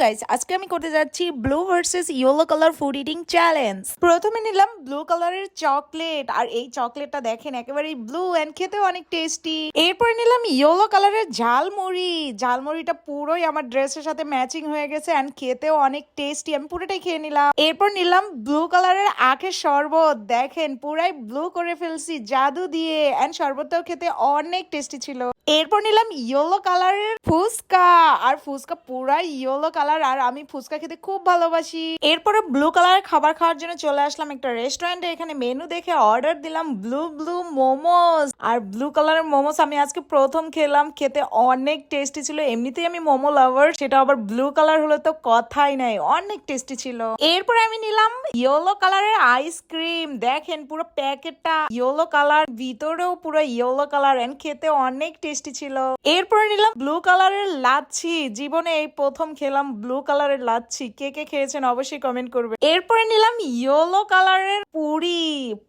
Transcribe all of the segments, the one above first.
Guys আজকে আমি করতে যাচ্ছি blue versus yellow colour food eating challenge প্রথমে নিলাম ব্লু কালারের চকলেট আর এই চকলেটটা দেখেন, একেবারেই ব্লু এন্ড খেতেও অনেক টেস্টি এরপর নিলাম ইয়েলো কালারের ঝালমুড়ি। ঝালমুড়িটা পুরোই আমার ড্রেসের সাথে ম্যাচিং হয়ে গেছে এন্ড খেতেও অনেক টেস্টি আমি পুরোটাই খেয়ে নিলাম। এরপর নিলাম ব্লু কালারের আখের শরবত। দেখেন, পুরাই ব্লু করে ফেলছি, জাদু দিয়ে। এন্ড শরবতটাও খেতে অনেক টেস্টি ছিল। এরপর নিলাম ইয়েলো কালারের ফুচকা। আর ফুচকা পুরাই ইয়েলো কালার আর আমি ফুচকা খেতে খুব ভালোবাসি। এরপরে ব্লু কালারের খাবার খাওয়ার জন্য চলে আসলাম একটা রেস্টুরেন্টে এখানে মেনু দেখে অর্ডার দিলাম ব্লু ব্লু মোমোস আর ব্লু কালারের মোমোস আমি আজকে প্রথম খেলাম। খেতে অনেক টেস্টি ছিল। এমনিতেই আমি মোমো লাভার সেটা আবার ব্লু কালার হলে তো কথাই নাই। অনেক টেস্টি ছিল। এরপরে আমি নিলাম ইয়েলো কালারের আইসক্রিম দেখেন পুরো প্যাকেটটা ইয়েলো কালার ভিতরেও পুরো ইয়েলো কালার এন্ড খেতে অনেক টেস্টি ছিল। এরপরে নিলাম ব্লু কালারের লাচ্ছি। জীবনে এই প্রথম খেলাম ব্লু কালারের লাচ্ছি। কে কে খেয়েছেন অবশ্যই কমেন্ট করবে। এরপরে নিলাম ইয়েলো কালারের পুরি।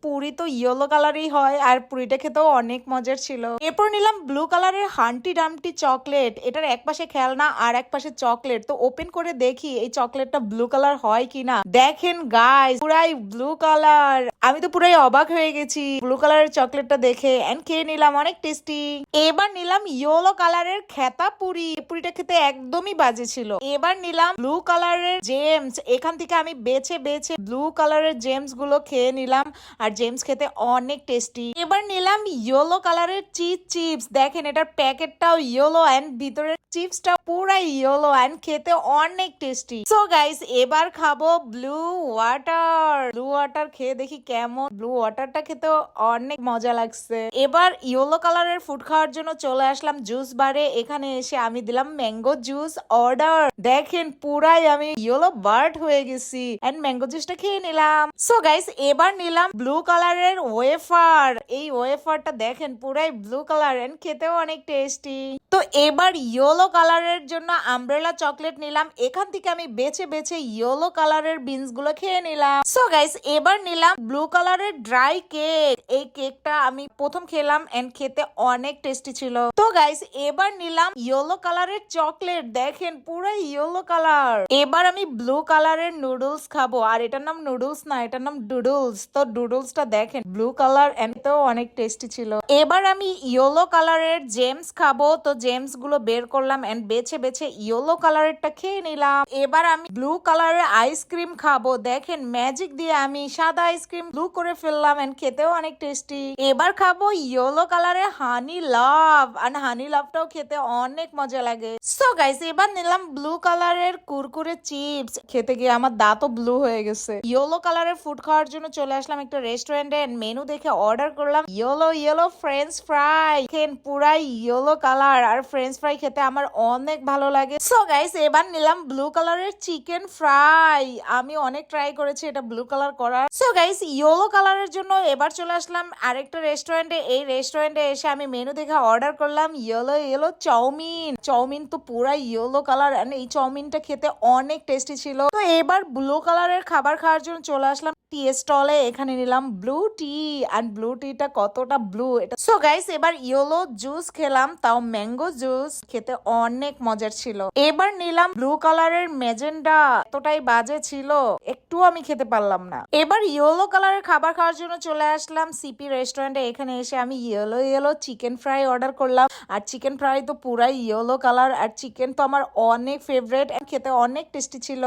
পুরি তো ইয়েলো কালারই হয় আর পুরিটা খেতেও অনেক মজার ছিল। এরপর নিলাম ব্লু কালারের হান্টি ডামটি চকলেট এটার এক পাশে খেলনা আর এক পাশে চকলেট তো ওপেন করে দেখি এই চকলেটটা ব্লু কালার হয় কিনা। দেখেন গাইস পুরাই ব্লু কালার আমি তো পুরাই অবাক হয়ে গেছি ব্লু কালারের চকলেটটা দেখে। এন্ড খেয়ে নিলাম অনেক টেস্টি এবার নিলাম ইয়েলো কালারের খেতা পুরি। পুরিটা খেতে একদমই বাজে ছিল। এবার নিলাম ব্লু কালারের জেমস এখান থেকে আমি বেছে বেছে ব্লু কালারের জেমসগুলো খেয়ে নিলাম, আর জেমস খেতে অনেক টেস্টি এবার নিলাম ইয়েলো কালারের চিজ চিপস দেখেন, এটার প্যাকেটটাও ইয়েলো অ্যান্ড ভিতরের চিপসটা পুরাই ইয়েলো অ্যান্ড খেতে অনেক টেস্টি সো গাইস এবার খাব ব্লু ওয়াটার ব্লু ওয়াটার খেয়ে দেখি কেমন। ব্লু ওয়াটারটা খেতে অনেক মজা লাগছে। এবার ইয়েলো কালারের ফুড খাওয়ার জন্য চলে আসলাম জুস বারে এখানে এসে আমি দিলাম ম্যাঙ্গো জুস অর্ডার দেখেন পুরাই আমি ইয়েলো বার্ড হয়ে গেছি এন্ড ম্যাঙ্গো জুসটা খেয়ে নিলাম। সো গাইস এবার নিলাম ব্লু কালারের ওয়েফার এই ওয়েফারটা দেখেন পুরাই ব্লু কালার এন্ড খেতেও অনেক টেস্টি তো এবার ইয়েলো কালারের জন্য আমব্রেলা চকলেট নিলাম। এখান থেকে আমি বেছে বেছে ইয়েলো কালারের বিনসগুলো খেয়ে নিলাম। সো গাইস এবার নিলাম ব্লু কালারের ড্রাই কেক এই কেকটা আমি প্রথম খেলাম এন্ড খেতে অনেক টেস্টি ছিল। তো গাইস এবার নিলাম ইয়েলো কালারের চকলেট দেখেন পুরো ইয়েলো কালার এবার আমি ব্লু কালারের নুডলস খাব। আর এটার নাম নুডলস না, এটার নাম ডুডলস তো ডুডলসটা দেখেন ব্লু কালার তো অনেক টেস্টি ছিল। এবার আমি ইয়েলো কালারের জেমস খাব। তো জেমসগুলো বের করলাম এন্ড বেছে বেছে ইয়েলো কালারেরটা খেয়ে নিলাম। এবার আমি ব্লু কালারের আইসক্রিম খাব। দেখেন ম্যাজিক দিয়ে আমি সাদা আইসক্রিম ব্লু করে ফেললাম এন্ড খেতেও অনেক টেস্টি এবার খাব ইয়েলো কালারের হানি লাভ আর হানি লাভটাও খেতে অনেক মজা লাগে। সো গাইস এবার নিলাম ব্লু কালারের কুরকুরে চিপস খেতে গিয়ে আমার দাঁতও ব্লু হয়ে গেছে। ইয়েলো কালারের ফুড খাওয়ার জন্য চলে আসলাম একটা রেস্টুরেন্টে মেনু দেখে অর্ডার করলাম ইয়েলো ইয়েলো ফ্রেঞ্চ ফ্রাই খেন পুরাই ইয়েলো কালার আর ফ্রেঞ্চ ফ্রাই খেতে আমার অনেক ভালো লাগে। সো গাইস এবার নিলাম ব্লু কালারের চিকেন ফ্রাই আমি অনেক ট্রাই করেছি এটা ব্লু কালার করার। সো গাইস ইয়েলো কালারের জন্য এবার চলে আসলাম আরেকটা রেস্টুরেন্টে এই রেস্টুরেন্টে এসে আমি মেনু দেখে অর্ডার করলাম। Yellow yellow, chowmein. চাউমিন তো পুরাই ইয়েলো কালার এন্ড এই চাউমিনটা খেতে অনেক টেস্টি ছিল। এবার ব্লু কালারের খাবার খাওয়ার জন্য চলে আসলাম টি স্টলে এখানে নিলাম ব্লু টি অ্যান্ড ব্লু টিটা কতটা ব্লু এটা। সো গাইস এবার ইয়েলো জুস খেলাম, তাও ম্যাঙ্গো জুস খেতে অনেক মজার ছিল। এবার নিলাম ব্লু কালারের মেজেন্ডা এতটাই বাজে ছিল একটু আমি খেতে পারলাম না। এবার ইয়েলো কালারের খাবার খাওয়ার জন্য চলে আসলাম সিপি রেস্টুরেন্টে এখানে এসে আমি yellow yellow chicken fry order করলাম। আর চিকেন ফ্রাই তো পুরাই ইয়েলো কালার আর চিকেন তো আমার অনেক ফেভারেট খেতে অনেক টেস্টি ছিল।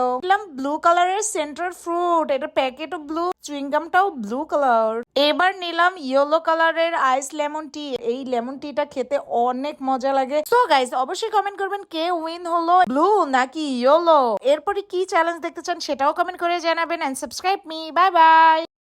ব্লু কালারের সেন্টার ফ্রুট এটা প্যাকেটও ব্লু চুইংগামটাও ব্লু কালার এবার নিলাম ইয়েলো কালারের আইস লেমন টি এই লেমন টিটা খেতে অনেক মজা লাগে। সো গাইস অবশ্যই কমেন্ট করবেন কে উইন হলো ব্লু নাকি ইয়েলো এরপরে কি চ্যালেঞ্জ দেখতে চান সেটাও কমেন্ট করে জানাবেন and subscribe me bye bye